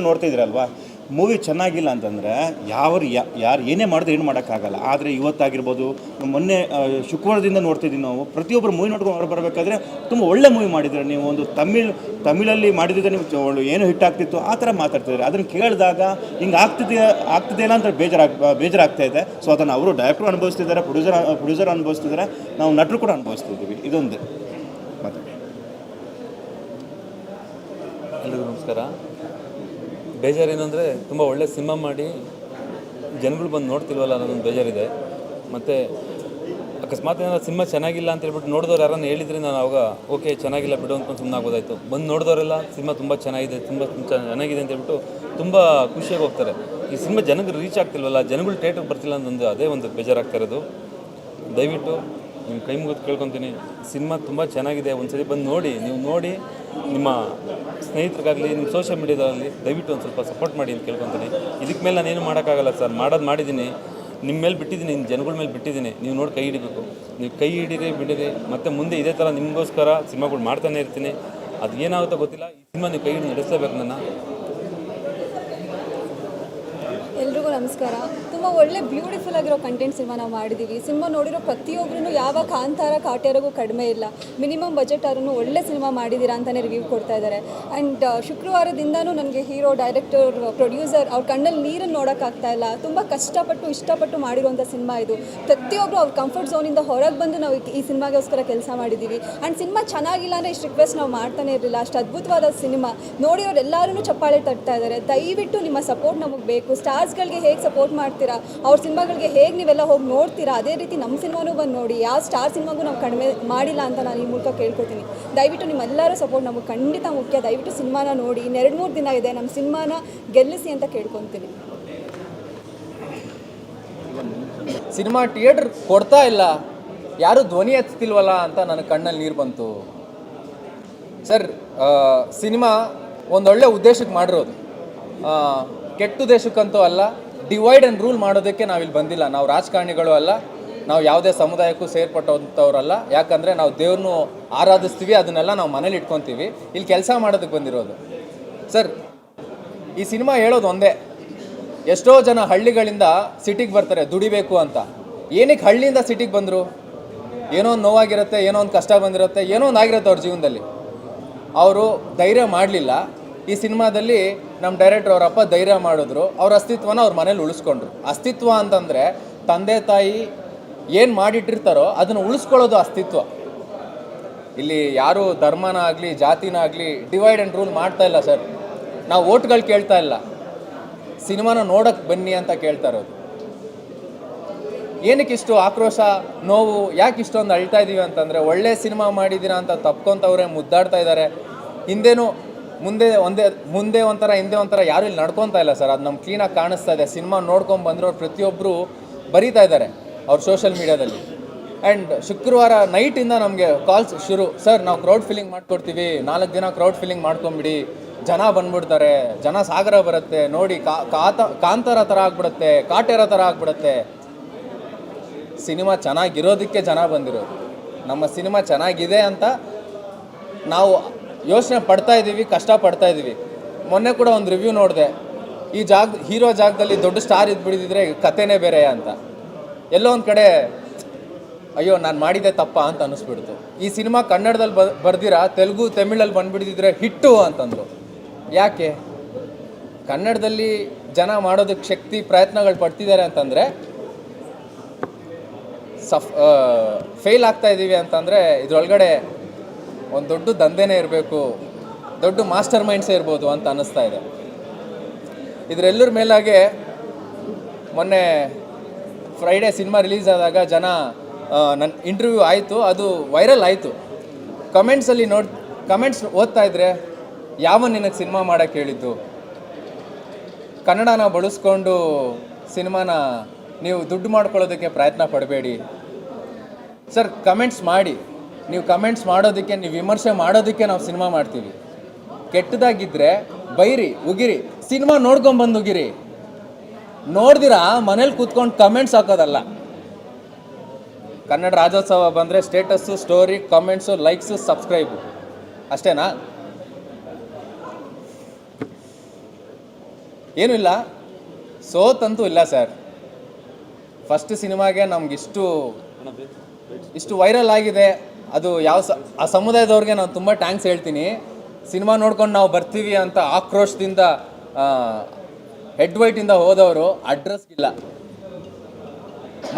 ನೋಡ್ತಾ ಇದ್ರಲ್ವಾ ಮೂವಿ ಚೆನ್ನಾಗಿಲ್ಲ ಅಂತಂದರೆ ಯಾರು ಯಾರು ಏನೇ ಮಾಡಿದ್ರೆ ಏನು ಮಾಡೋಕ್ಕಾಗಲ್ಲ. ಆದರೆ ಇವತ್ತಾಗಿರ್ಬೋದು, ಮೊನ್ನೆ ಶುಕ್ರವಾರದಿಂದ ನೋಡ್ತಿದ್ದೀವಿ ನಾವು. ಪ್ರತಿಯೊಬ್ಬರು ಮೂವಿ ನೋಡ್ಕೊಂಡು ಹೊರ ಬರಬೇಕಾದ್ರೆ ತುಂಬ ಒಳ್ಳೆ ಮೂವಿ ಮಾಡಿದ್ರೆ. ನೀವು ಒಂದು ತಮಿಳ್, ತಮಿಳಲ್ಲಿ ಮಾಡಿದ್ರೆ ನೀವು ಏನು ಹಿಟ್ ಆಗ್ತಿತ್ತು, ಆ ಥರ ಮಾತಾಡ್ತಿದ್ದಾರೆ. ಅದನ್ನು ಕೇಳಿದಾಗ ಹಿಂಗೆ ಆಗ್ತಿದೆ ಆಗ್ತಿದೆಯಲ್ಲ ಅಂತ ಬೇಜಾರಾಗ್ ಬೇಜಾರಾಗ್ತಾ ಇದೆ. ಸೊ ಅದನ್ನು ಅವರು ಡೈರೆಕ್ಟ್ರು ಅನುಭವಿಸ್ತಿದ್ದಾರೆ ಪ್ರೊಡ್ಯೂಸರ್ ಪ್ರೊಡ್ಯೂಸರ್ ಅನುಭವಿಸ್ತಿದ್ದಾರೆ. ನಾವು ನಟರು ಕೂಡ ಅನುಭವಿಸ್ತಿದ್ದೀವಿ. ಇದೊಂದು. ಮತ್ತೆ. ಎಲ್ರಿಗೂ ನಮಸ್ಕಾರ. ಬೇಜಾರೇನು ಅಂದರೆ ತುಂಬ ಒಳ್ಳೆ ಸಿನಿಮಾ ಮಾಡಿ ಜನಗಳು ಬಂದು ನೋಡ್ತಿಲ್ವಲ್ಲ ಅನ್ನೋದೊಂದು ಬೇಜಾರಿದೆ. ಮತ್ತು ಅಕಸ್ಮಾತ್ ಏನಾದ್ರು ಸಿನಿಮಾ ಚೆನ್ನಾಗಿಲ್ಲ ಅಂತ ಹೇಳ್ಬಿಟ್ಟು ನೋಡಿದವ್ರು ಯಾರನ್ನ ಹೇಳಿದ್ರೆ ನಾನು ಅವಾಗ, ಓಕೆ, ಚೆನ್ನಾಗಿಲ್ಲ ಬಿಡು ಅಂತ ಸುಮ್ಮನೆ ಆಗೋದಾಯ್ತು. ಬಂದು ನೋಡಿದವರೆಲ್ಲ, ಸಿನಿಮಾ ತುಂಬ ಚೆನ್ನಾಗಿದೆ ತುಂಬ ಚೆನ್ನಾಗಿದೆ ಅಂತ ಹೇಳ್ಬಿಟ್ಟು ತುಂಬ ಖುಷಿಯಾಗಿ ಹೋಗ್ತಾರೆ. ಈ ಸಿನಿಮಾ ಜನಕ್ಕೆ ರೀಚ್ ಆಗ್ತಿಲ್ವಲ್ಲ, ಜನಗಳು ಥಿಯೇಟ್ರಿಗೆ ಬರ್ತಿಲ್ಲ ಅನ್ನೊಂದು ಅದೇ ಒಂದು ಬೇಜಾರಾಗ್ತಾ ಇರೋದು. ದಯವಿಟ್ಟು ನಿಮ್ಮ ಕೈ ಮುಗಿದು ಕೇಳ್ಕೊತೀನಿ. ಸಿನಿಮಾ ತುಂಬ ಚೆನ್ನಾಗಿದೆ, ಒಂದ್ಸರಿ ಬಂದು ನೋಡಿ. ನೀವು ನೋಡಿ ನಿಮ್ಮ ಸ್ನೇಹಿತರಿಗಾಗಲಿ, ನಿಮ್ಮ ಸೋಷಿಯಲ್ ಮೀಡಿಯಾದಲ್ಲಿ ದಯವಿಟ್ಟು ಒಂದು ಸ್ವಲ್ಪ ಸಪೋರ್ಟ್ ಮಾಡಿ ಅಂತ ಕೇಳ್ಕೊತೀನಿ. ಇದಕ್ಕೆ ಮೇಲೆ ನಾನೇನು ಮಾಡೋಕ್ಕಾಗಲ್ಲ ಸರ್. ಮಾಡೋದು ಮಾಡಿದ್ದೀನಿ. ನಿಮ್ಮ ಮೇಲೆ ಬಿಟ್ಟಿದ್ದೀನಿ ನಿಮ್ಮ ಜನಗಳ ಮೇಲೆ ಬಿಟ್ಟಿದ್ದೀನಿ. ನೀವು ನೋಡಿ ಕೈ ಹಿಡಿಬೇಕು. ನೀವು ಕೈ ಹಿಡಿರಿ, ಬಿಡಿರಿ. ಮತ್ತು ಮುಂದೆ ಇದೇ ಥರ ನಿಮಗೋಸ್ಕರ ಸಿನಿಮಾಗಳು ಮಾಡ್ತಾನೆ ಇರ್ತೀನಿ. ಅದು ಏನಾಗುತ್ತೋ ಗೊತ್ತಿಲ್ಲ? ಈ ಸಿನಿಮಾ ನೀವು ಕೈ ಹಿಡಿದು ನಡೆಸಲೇಬೇಕು ನನ್ನ. ಎಲ್ರಿಗೂ ನಮಸ್ಕಾರ. ತುಂಬ ಒಳ್ಳೆ ಬ್ಯೂಟಿಫುಲ್ ಆಗಿರೋ ಕಂಟೆಂಟ್ ಸಿನಿಮಾ ನಾವು ಮಾಡಿದ್ದೀವಿ ಸಿನಿಮಾ ನೋಡಿರೋ ಪ್ರತಿಯೊಬ್ಬರೂ ಯಾವ ಕಾಂತಾರ ಕಾಟ್ಯಾರಿಗೂ ಕಡಿಮೆ ಇಲ್ಲ. ಮಿನಿಮಮ್ ಬಜೆಟ್ ಆದ್ರೂ ಒಳ್ಳೆ ಸಿನಿಮಾ ಮಾಡಿದ್ದೀರಾ ಅಂತಲೇ ರಿವ್ಯೂ ಕೊಡ್ತಾ ಇದ್ದಾರೆ ಆ್ಯಂಡ್ ಶುಕ್ರವಾರದಿಂದನೂ ನನಗೆ ಹೀರೋ ಡೈರೆಕ್ಟರ್ ಪ್ರೊಡ್ಯೂಸರ್ ಅವ್ರ ಕಣ್ಣಲ್ಲಿ ನೀರನ್ನು ನೋಡೋಕ್ಕಾಗ್ತಾ ಇಲ್ಲ. ತುಂಬ ಕಷ್ಟಪಟ್ಟು, ಇಷ್ಟಪಟ್ಟು ಮಾಡಿರುವಂಥ ಸಿನಿಮಾ ಇದು. ಪ್ರತಿಯೊಬ್ಬರು ಅವ್ರ ಕಂಫರ್ಟ್ ಝೋನಿಂದ ಹೊರಗೆ ಬಂದು ನಾವು ಈ- ಸಿನಿಮಾಗೋಸ್ಕರ ಕೆಲಸ ಮಾಡಿದ್ದೀವಿ ಆ್ಯಂಡ್ ಸಿನಿಮಾ ಚೆನ್ನಾಗಿಲ್ಲ ಅಂದರೆ ಇಷ್ಟು ರಿಕ್ವೆಸ್ಟ್ ನಾವು ಮಾಡ್ತಾನೆ ಇರಲಿಲ್ಲ. ಅಷ್ಟು ಅದ್ಭುತವಾದ ಸಿನಿಮಾ. ನೋಡಿರೋರು ಎಲ್ಲರೂ ಚಪ್ಪಾಳೆ ತಟ್ತಾ ಇದ್ದಾರೆ ದಯವಿಟ್ಟು ನಿಮ್ಮ ಸಪೋರ್ಟ್ ನಮಗೆ ಬೇಕು. ಸ್ಟಾರ್ಸ್ಗಳಿಗೆ ಹೇಗೆ ಸಪೋರ್ಟ್ ಮಾಡ್ತೀರಾ? ಅವ್ರ ಸಿನಿಮಾಗಳಿಗೆ ಹೇಗೆ ನೀವೆಲ್ಲ ಹೋಗಿ ನೋಡ್ತೀರಾ? ಅದೇ ರೀತಿ ನಮ್ಮ ಸಿನಿಮಾನೂ ಬಂದು ನೋಡಿ. ಯಾವ ಸ್ಟಾರ್ ಸಿನಿಮಾಗೂ ನಾವು ಕಡಿಮೆ ಮಾಡಿಲ್ಲ ಅಂತ ನಾನು ಈ ಮೂಲಕ ಕೇಳ್ಕೊತೀನಿ ದಯವಿಟ್ಟು ನಿಮ್ಮೆಲ್ಲರೂ ಸಪೋರ್ಟ್ ನಮಗೆ ಖಂಡಿತ ಮುಖ್ಯ. ದಯವಿಟ್ಟು ಸಿನಿಮಾನ ನೋಡಿ. ಇನ್ನೆರಡು ಮೂರು ದಿನ ಇದೆ. ನಮ್ಮ ಸಿನಿಮಾನ ಗೆಲ್ಲಿಸಿ ಅಂತ ಕೇಳ್ಕೊತೀನಿ. ಸಿನಿಮಾ ಥಿಯೇಟ್ರ್ ಕೊಡ್ತಾ ಇಲ್ಲ. ಯಾರು ಧ್ವನಿ ಎತ್ತುತ್ತಿಲ್ವಲ್ಲ ಅಂತ ನನ್ನ ಕಣ್ಣಲ್ಲಿ ನೀರು ಬಂತು. ಸರ್ ಸಿನಿಮಾ ಒಂದೊಳ್ಳೆ ಉದ್ದೇಶಕ್ಕೆ ಮಾಡಿರೋದು. ಕೆಟ್ಟ ದೇಶಕ್ಕಂತೂ ಅಲ್ಲ ಡಿವೈಡ್ ಆ್ಯಂಡ್ ರೂಲ್ ಮಾಡೋದಕ್ಕೆ ನಾವಿಲ್ಲಿ ಬಂದಿಲ್ಲ. ನಾವು ರಾಜಕಾರಣಿಗಳು ಅಲ್ಲ, ನಾವು ಯಾವುದೇ ಸಮುದಾಯಕ್ಕೂ ಸೇರ್ಪಟ್ಟಂಥವ್ರಲ್ಲ. ಯಾಕಂದರೆ ನಾವು ದೇವ್ರನ್ನೂ ಆರಾಧಿಸ್ತೀವಿ, ಅದನ್ನೆಲ್ಲ ನಾವು ಮನೇಲಿ ಇಟ್ಕೊತೀವಿ. ಇಲ್ಲಿ ಕೆಲಸ ಮಾಡೋದಕ್ಕೆ ಬಂದಿರೋದು. ಸರ್, ಈ ಸಿನಿಮಾ ಹೇಳೋದು ಒಂದೇ. ಎಷ್ಟೋ ಜನ ಹಳ್ಳಿಗಳಿಂದ ಸಿಟಿಗೆ ಬರ್ತಾರೆ, ದುಡಿಬೇಕು ಅಂತ. ಏನಕ್ಕೆ ಹಳ್ಳಿಯಿಂದ ಸಿಟಿಗೆ ಬಂದರು? ಏನೋ ಒಂದು ನೋವಾಗಿರುತ್ತೆ, ಏನೋ ಒಂದು ಕಷ್ಟ ಬಂದಿರುತ್ತೆ, ಏನೋ ಒಂದು ಆಗಿರುತ್ತೆ ಅವ್ರ ಜೀವನದಲ್ಲಿ. ಅವರು ಧೈರ್ಯ ಮಾಡಲಿಲ್ಲ. ಈ ಸಿನಿಮಾದಲ್ಲಿ ನಮ್ಮ ಡೈರೆಕ್ಟರ್ ಅವರಪ್ಪ ಧೈರ್ಯ ಮಾಡಿದ್ರು. ಅವ್ರ ಅಸ್ತಿತ್ವನ ಅವ್ರ ಮನೇಲಿ ಉಳಿಸ್ಕೊಂಡ್ರು. ಅಸ್ತಿತ್ವ ಅಂತಂದರೆ ತಂದೆ, ತಾಯಿ ಏನು ಮಾಡಿಟ್ಟಿರ್ತಾರೋ ಅದನ್ನು ಉಳಿಸ್ಕೊಳ್ಳೋದು ಅಸ್ತಿತ್ವ. ಇಲ್ಲಿ ಯಾರು ಧರ್ಮನ ಆಗಲಿ ಜಾತಿನ ಆಗಲಿ ಡಿವೈಡ್ ಆ್ಯಂಡ್ ರೂಲ್ ಮಾಡ್ತಾ ಇಲ್ಲ ಸರ್. ನಾವು ಓಟ್ಗಳು ಕೇಳ್ತಾ ಇಲ್ಲ. ಸಿನಿಮಾನ ನೋಡಕ್ಕೆ ಬನ್ನಿ ಅಂತ ಕೇಳ್ತಾ ಇರೋದು. ಏನಕ್ಕೆ ಇಷ್ಟು ಆಕ್ರೋಶ, ನೋವು, ಯಾಕೆ ಇಷ್ಟೊಂದು ಅಳ್ತಾ ಇದ್ದೀವಿ ಅಂತಂದರೆ ಒಳ್ಳೆ ಸಿನಿಮಾ ಮಾಡಿದ್ದೀರಾ ಅಂತ ತಪ್ಕೊಂತವ್ರೆ, ಮುದ್ದಾಡ್ತಾ ಇದ್ದಾರೆ ಹಿಂದೆನೂ ಮುಂದೆ ಒಂದೇ, ಮುಂದೆ ಒಂಥರ, ಹಿಂದೆ ಒಂಥರ ಯಾರು ಇಲ್ಲಿ ನಡ್ಕೊತಾ ಇಲ್ಲ ಸರ್. ಅದು ನಮ್ಗೆ ಕ್ಲೀನಾಗಿ ಕಾಣಿಸ್ತಾ ಇದೆ. ಸಿನಿಮಾ ನೋಡ್ಕೊಂಡು ಬಂದಿರೋರು ಪ್ರತಿಯೊಬ್ಬರು ಬರೀತಾ ಇದ್ದಾರೆ ಅವ್ರ ಸೋಷಿಯಲ್ ಮೀಡಿಯಾದಲ್ಲಿ ಆ್ಯಂಡ್ ಶುಕ್ರವಾರ ನೈಟಿಂದ ನಮಗೆ ಕಾಲ್ಸ್ ಶುರು. ಸರ್ ನಾವು ಕ್ರೌಡ್ ಫಿಲ್ಲಿಂಗ್ ಮಾಡ್ಕೊಡ್ತೀವಿ. ನಾಲ್ಕು ದಿನ ಕ್ರೌಡ್ ಫಿಲ್ಲಿಂಗ್ ಮಾಡ್ಕೊಂಬಿಡಿ ಜನ ಬಂದ್ಬಿಡ್ತಾರೆ. ಜನ ಸಾಗರ ಬರುತ್ತೆ. ನೋಡಿ ಕಾತ, ಕಾಂತಾರ ಥರ ಆಗ್ಬಿಡುತ್ತೆ. ಕಾಟೇರ ಥರ ಆಗ್ಬಿಡುತ್ತೆ. ಸಿನಿಮಾ ಚೆನ್ನಾಗಿರೋದಕ್ಕೆ ಜನ ಬಂದಿರೋದು ನಮ್ಮ ಸಿನಿಮಾ ಚೆನ್ನಾಗಿದೆ ಅಂತ ನಾವು ಯೋಚನೆ ಪಡ್ತಾ ಇದ್ದೀವಿ ಕಷ್ಟ ಪಡ್ತಾ ಇದ್ದೀವಿ ಮೊನ್ನೆ ಕೂಡ ಒಂದು ರಿವ್ಯೂ ನೋಡಿದೆ, ಈ ಜಾಗ, ಹೀರೋ ಜಾಗದಲ್ಲಿ ದೊಡ್ಡ ಸ್ಟಾರ್ ಇದ್ಬಿಡಿದ್ರೆ ಕತೆನೇ ಬೇರೆ ಅಂತ. ಎಲ್ಲೋ ಒಂದು ಕಡೆ, ಅಯ್ಯೋ, ನಾನು ಮಾಡಿದೆ ತಪ್ಪ ಅಂತ ಅನ್ನಿಸ್ಬಿಡ್ತು ಈ ಸಿನಿಮಾ ಕನ್ನಡದಲ್ಲಿ ಬ, ಬರ್ದಿರಾ, ತೆಲುಗು ತಮಿಳಲ್ಲಿ ಬಂದುಬಿಡಿದ್ರೆ ಹಿಟ್ಟು ಅಂತಂದ್ರು ಯಾಕೆ? ಕನ್ನಡದಲ್ಲಿ ಜನ ಮಾಡೋದಕ್ಕೆ ಶಕ್ತಿ, ಪ್ರಯತ್ನಗಳು ಪಡ್ತಿದ್ದಾರೆ ಅಂತಂದರೆ, ಸಫ್ ಫೇಲ್ ಆಗ್ತಾ ಇದ್ದೀವಿ ಅಂತಂದರೆ ಇದ್ರೊಳಗಡೆ ಒಂದು ದೊಡ್ಡ ದಂಧೆನೇ ಇರಬೇಕು, ದೊಡ್ಡ ಮಾಸ್ಟರ್ ಮೈಂಡ್ಸೇ ಇರ್ಬೋದು ಅಂತ ಅನ್ನಿಸ್ತಾ ಇದೆ. ಇದರೆಲ್ಲರ ಮೇಲಾಗೆ ಮೊನ್ನೆ ಫ್ರೈಡೇ ಸಿನಿಮಾ ರಿಲೀಸ್ ಆದಾಗ ಜನ ನನ್ನ ಇಂಟರ್ವ್ಯೂ ಆಯಿತು, ಅದು ವೈರಲ್ ಆಯಿತು. ಕಮೆಂಟ್ಸಲ್ಲಿ ನೋಡಿ ಕಮೆಂಟ್ಸ್ ಓದ್ತಾ ಇದ್ರೆ, ಯಾವ ನಿನಗೆ ಸಿನಿಮಾ ಮಾಡೋಕ್ಕೆ ಹೇಳಿದ್ದು? ಕನ್ನಡನ ಬಳಸ್ಕೊಂಡು ಸಿನಿಮಾನ ನೀವು ದುಡ್ಡು ಮಾಡ್ಕೊಳ್ಳೋದಕ್ಕೆ ಪ್ರಯತ್ನ ಪಡಬೇಡಿ. ಸರ್ ಕಮೆಂಟ್ಸ್ ಮಾಡಿ. ನೀವು ಕಮೆಂಟ್ಸ್ ಮಾಡೋದಕ್ಕೆ, ನೀವು ವಿಮರ್ಶೆ ಮಾಡೋದಕ್ಕೆ ನಾವು ಸಿನಿಮಾ ಮಾಡ್ತೀವಿ. ಕೆಟ್ಟದಾಗಿದ್ದರೆ ಬೈರಿ, ಉಗಿರಿ ಸಿನಿಮಾ ನೋಡ್ಕೊಂಬಂದು ಉಗಿರಿ. ನೋಡ್ದಿರಾ, ಮನೇಲಿ ಕೂತ್ಕೊಂಡು ಕಮೆಂಟ್ಸ್ ಹಾಕೋದಲ್ಲ. ಕನ್ನಡ ರಾಜ್ಯೋತ್ಸವ ಬಂದರೆ status story comments likes subscribe ಅಷ್ಟೇನಾ? ಏನೂ ಇಲ್ಲ. ಸೋತಂತೂ ಇಲ್ಲ ಸರ್ ಫಸ್ಟ್ ಸಿನಿಮಾಗೆ ನಮಗಿಷ್ಟು ಇಷ್ಟು ವೈರಲ್ ಆಗಿದೆ. ಅದು ಯಾವ ಆ ಸಮುದಾಯದವ್ರಿಗೆ ನಾನು ತುಂಬ ಟ್ಯಾಂಕ್ಸ್ ಹೇಳ್ತೀನಿ. ಸಿನಿಮಾ ನೋಡ್ಕೊಂಡು ನಾವು ಬರ್ತೀವಿ ಅಂತ ಆಕ್ರೋಶದಿಂದ ಹೆಡ್ ವೈಟಿಂದ ಹೋದವರು ಅಡ್ರೆಸ್ ಇಲ್ಲ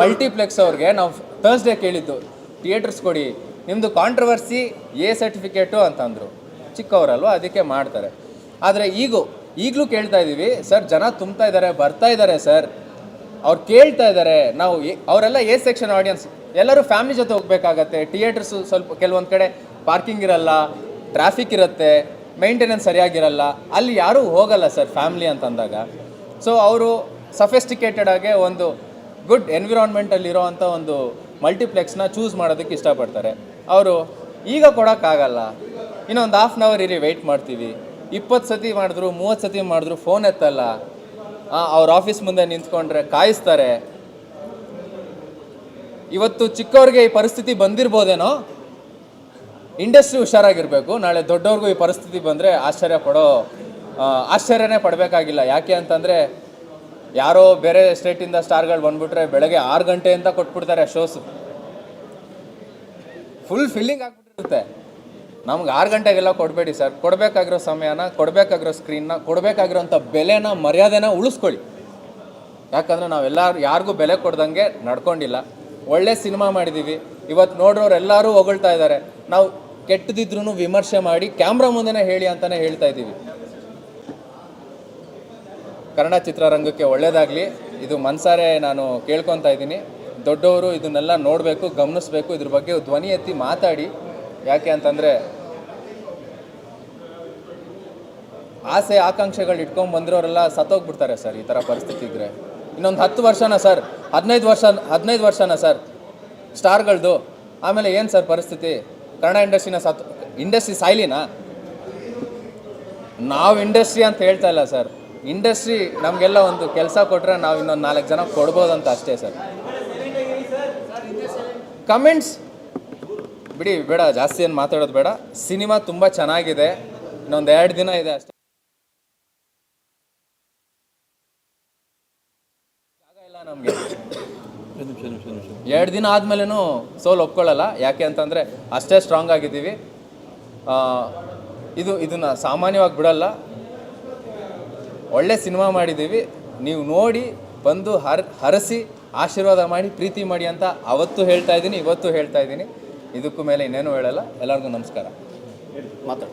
ಮಲ್ಟಿಪ್ಲೆಕ್ಸ್ ಅವ್ರಿಗೆ ನಾವು ಥರ್ಸ್ಡೇ ಕೇಳಿದ್ದು ಥಿಯೇಟರ್ಸ್ ಕೊಡಿ ನಿಮ್ಮದು ಕಾಂಟ್ರವರ್ಸಿ ಎ ಸರ್ಟಿಫಿಕೇಟು ಅಂತಂದರು ಚಿಕ್ಕವರಲ್ವ, ಅದಕ್ಕೆ ಮಾಡ್ತಾರೆ. ಆದರೆ ಈಗೂ, ಈಗಲೂ ಕೇಳ್ತಾ ಇದ್ದೀವಿ ಸರ್, ಜನ ತುಂಬ್ತಾ ಇದ್ದಾರೆ ಬರ್ತಾ ಇದ್ದಾರೆ ಸರ್. ಅವ್ರು ಕೇಳ್ತಾ ಇದ್ದಾರೆ ನಾವು ಅವರೆಲ್ಲ ಎ ಸೆಕ್ಷನ್ ಆಡಿಯನ್ಸ್ ಎಲ್ಲರೂ ಫ್ಯಾಮಿಲಿ ಜೊತೆ ಹೋಗ್ಬೇಕಾಗತ್ತೆ. ಥಿಯೇಟರ್ಸ್ ಸ್ವಲ್ಪ ಕೆಲವೊಂದು ಕಡೆ ಪಾರ್ಕಿಂಗ್ ಇರಲ್ಲ ಟ್ರಾಫಿಕ್ ಇರುತ್ತೆ ಮೈಂಟೆನೆನ್ಸ್ ಸರಿಯಾಗಿರಲ್ಲ. ಅಲ್ಲಿ ಯಾರೂ ಹೋಗಲ್ಲ ಸರ್ ಫ್ಯಾಮಿಲಿ ಅಂತಂದಾಗ ಸೊ ಅವರು ಸಫೆಸ್ಟಿಕೇಟೆಡ್ ಆಗಿ ಒಂದು ಗುಡ್ ಎನ್ವಿರಾನ್ಮೆಂಟಲ್ಲಿ ಇರೋವಂಥ ಒಂದು ಮಲ್ಟಿಪ್ಲೆಕ್ಸ್ನ ಚೂಸ್ ಮಾಡೋದಕ್ಕೆ ಇಷ್ಟಪಡ್ತಾರೆ. ಅವರು, ಈಗ ಕೊಡೋಕ್ಕಾಗಲ್ಲ. ಇನ್ನೊಂದು ಹಾಫ್ ಆನ್ ಅವರ್ ಇರಿ ವೆಯ್ಟ್ ಮಾಡ್ತೀವಿ. ಇಪ್ಪತ್ತು ಸತಿ ಮಾಡಿದ್ರು, ಮೂವತ್ತು ಸತಿ ಮಾಡಿದ್ರು ಫೋನ್ ಎತ್ತಲ್ಲ. ಅವ್ರ ಆಫೀಸ್ ಮುಂದೆ ನಿಂತ್ಕೊಂಡ್ರೆ ಕಾಯಿಸ್ತಾರೆ. ಇವತ್ತು ಚಿಕ್ಕವ್ರಿಗೆ ಈ ಪರಿಸ್ಥಿತಿ ಬಂದಿರ್ಬೋದೇನೋ? ಇಂಡಸ್ಟ್ರಿ ಹುಷಾರಾಗಿರಬೇಕು. ನಾಳೆ ದೊಡ್ಡವ್ರಿಗೂ ಈ ಪರಿಸ್ಥಿತಿ ಬಂದರೆ ಆಶ್ಚರ್ಯ ಪಡೋ ಆಶ್ಚರ್ಯನೇ ಪಡಬೇಕಾಗಿಲ್ಲ. ಯಾಕೆ ಅಂತಂದರೆ ಯಾರೋ ಬೇರೆ ಸ್ಟೇಟಿಂದ ಸ್ಟಾರ್ಗಳು ಬಂದುಬಿಟ್ರೆ ಬೆಳಗ್ಗೆ ಆರು ಗಂಟೆಯಿಂದ ಕೊಟ್ಬಿಡ್ತಾರೆ ಶೋಸು. Full filling ಆಗಿಬಿಟ್ಟಿರುತ್ತೆ. ನಮ್ಗೆ ಆರು ಗಂಟೆಗೆಲ್ಲ ಕೊಡಬೇಡಿ ಸರ್. ಕೊಡಬೇಕಾಗಿರೋ ಸಮಯನ, ಕೊಡಬೇಕಾಗಿರೋ ಸ್ಕ್ರೀನ್ನ, ಕೊಡಬೇಕಾಗಿರೋಂಥ ಬೆಲೆನ, ಮರ್ಯಾದೆನ ಉಳಿಸ್ಕೊಳ್ಳಿ. ಯಾಕಂದರೆ ನಾವೆಲ್ಲ ಯಾರಿಗೂ ಬೆಲೆ ಕೊಡ್ದಂಗೆ ನಡ್ಕೊಂಡಿಲ್ಲ. ಒಳ್ಳೆ ಸಿನಿಮಾ ಮಾಡಿದ್ದೀವಿ ಇವತ್ತು ನೋಡ್ರೋರು ಎಲ್ಲರೂ ಹೊಗಳ್ತಾ ಇದ್ದಾರೆ ನಾವು ಕೆಟ್ಟದಿದ್ರೂ ವಿಮರ್ಶೆ ಮಾಡಿ ಕ್ಯಾಮ್ರಾ ಮುಂದೆನೇ ಹೇಳಿ ಅಂತಲೇ ಹೇಳ್ತಾ ಇದ್ದೀವಿ. ಕನ್ನಡ ಚಿತ್ರರಂಗಕ್ಕೆ ಒಳ್ಳೆಯದಾಗಲಿ ಇದು ಮನ್ಸಾರೆ ನಾನು ಕೇಳ್ಕೊತಾ ಇದ್ದೀನಿ. ದೊಡ್ಡವರು ಇದನ್ನೆಲ್ಲ ನೋಡಬೇಕು, ಗಮನಿಸಬೇಕು. ಇದ್ರ ಬಗ್ಗೆ ಧ್ವನಿ ಎತ್ತಿ ಮಾತಾಡಿ. ಯಾಕೆ ಅಂತಂದರೆ, ಆಸೆ, ಆಕಾಂಕ್ಷೆಗಳು ಇಟ್ಕೊಂಡು ಬಂದಿರೋರೆಲ್ಲ ಸತ್ತೋಗ್ಬಿಡ್ತಾರೆ ಸರ್ ಈ ಥರ ಪರಿಸ್ಥಿತಿ ಇದ್ದರೆ ಇನ್ನೊಂದು ಹತ್ತು ವರ್ಷನ ಸರ್. ಹದಿನೈದು ವರ್ಷ, ಹದಿನೈದು ವರ್ಷನ ಸರ್? ಸ್ಟಾರ್ಗಳದು. ಆಮೇಲೆ ಏನು ಸರ್ ಪರಿಸ್ಥಿತಿ? ಕನ್ನಡ ಇಂಡಸ್ಟ್ರಿನ ಸತ್, ಇಂಡಸ್ಟ್ರಿ ಸಾಯ್ಲಿನಾ? ನಾವು ಇಂಡಸ್ಟ್ರಿ ಅಂತ ಹೇಳ್ತಾ ಇಲ್ಲ ಸರ್. ಇಂಡಸ್ಟ್ರಿ ನಮಗೆಲ್ಲ ಒಂದು ಕೆಲಸ ಕೊಟ್ಟರೆ ನಾವು ಇನ್ನೊಂದು ನಾಲ್ಕು ಜನ ಕೊಡ್ಬೋದಂತ ಅಷ್ಟೇ ಸರ್. ಕಮೆಂಟ್ಸ್. ಬಿಡಿ, ಬೇಡ, ಜಾಸ್ತಿ ಏನು ಮಾತಾಡೋದು ಬೇಡ. ಸಿನಿಮಾ ತುಂಬ ಚೆನ್ನಾಗಿದೆ. ಇನ್ನೊಂದು ಎರಡು ದಿನ ಇದೆ ಅಷ್ಟೇ. ಜಾಗ ಇಲ್ಲ ನಮಗೆ. ನಿಮಿಷ ನಿಮಿಷ ನಿಮಿಷ ಎರಡು ದಿನ ಆದಮೇಲೂ ಸೋಲ್ ಒಪ್ಕೊಳ್ಳಲ್ಲ. ಯಾಕೆ ಅಂತಂದರೆ ಅಷ್ಟೇ ಸ್ಟ್ರಾಂಗ್ ಆಗಿದ್ದೀವಿ. ಆ, ಇದು ಇದನ್ನು ಸಾಮಾನ್ಯವಾಗಿ ಬಿಡಲ್ಲ. ಒಳ್ಳೆ ಸಿನಿಮಾ ಮಾಡಿದ್ದೀವಿ. ನೀವು ನೋಡಿ ಬಂದು ಹರ್ ಹರಸಿ ಆಶೀರ್ವಾದ ಮಾಡಿ ಪ್ರೀತಿ ಮಾಡಿ ಅಂತ ಅವತ್ತು ಹೇಳ್ತಾ ಇದ್ದೀನಿ ಇವತ್ತು ಹೇಳ್ತಾ ಇದ್ದೀನಿ. ಇದಕ್ಕೂ ಮೇಲೆ ಇನ್ನೇನು ಹೇಳಲ್ಲ. ಎಲ್ಲರಿಗೂ ನಮಸ್ಕಾರ.